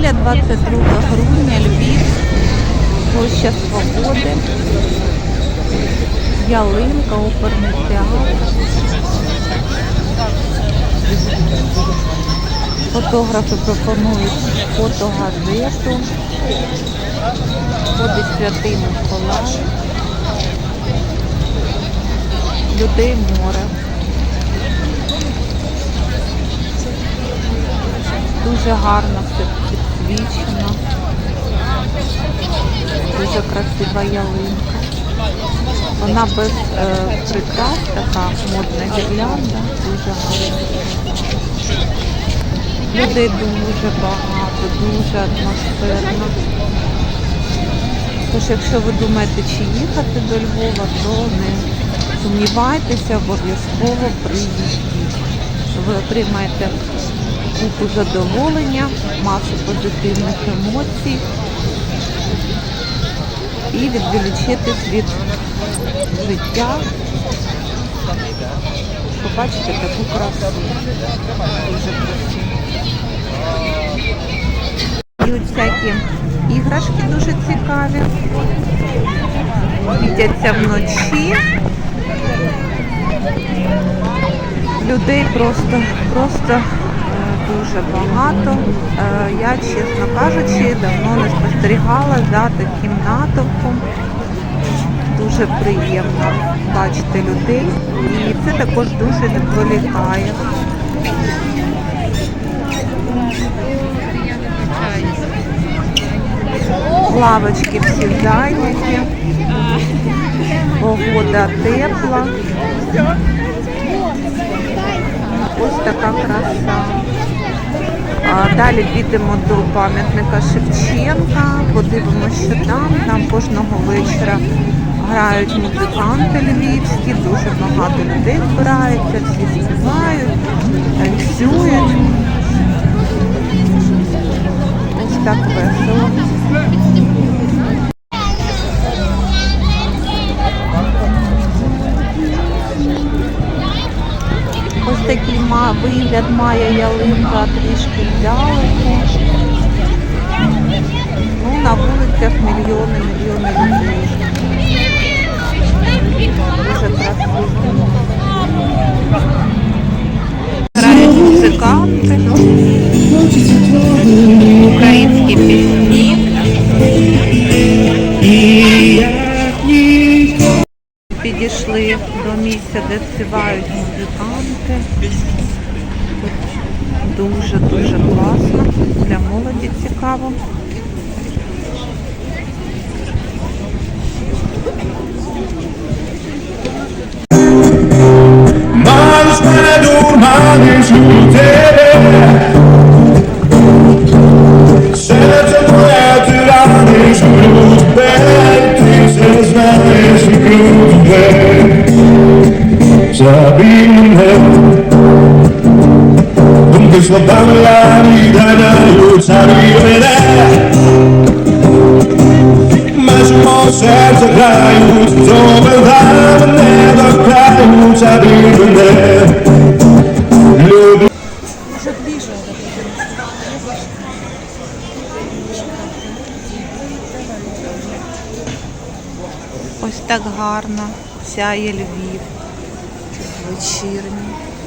Неділя, 22 грудня, Львів, площа Свободи, ялинка, оперний театр. Фотографи пропонують фотогазету. Ходить святий Миколай. Людей море. Дуже гарно все підсвічено. Дуже красива ялинка. Вона без е, прикрас, така модна гірлянда, дуже гарна. Людей дуже багато, дуже атмосферно. Тож, якщо ви думаєте, чи їхати до Львова, то не сумнівайтеся, обов'язково приїдіть. Ви отримаєте купу задоволення, масу позитивних емоцій і відволічитись від життя. Побачите таку красу. Дуже красиво. І от всякі іграшки дуже цікаві. Світяться вночі. Людей просто, просто дуже багато. Е, Я, чесно кажучи, давно не спостерігала за таким натовпом. Дуже приємно бачити людей. І це також дуже відволікає. Лавочки всі зайняті. Погода тепла. Ось така краса. Далі підемо до пам'ятника Шевченка, подивимося, що там. Там кожного вечора грають музиканти львівські, дуже багато людей збирається, всі співають, танцюють. Ось так весело. Такий вигляд має ялинка трішки вдалeko. Ну, на вулицях мільйони, мільйони людей. Дуже красиво. Грають музиканти, українські пісні. Підійшли місця, де співають музиканти. Дуже-дуже класно. Для молоді цікаво. Ось так гарно сяє Львів вечірній.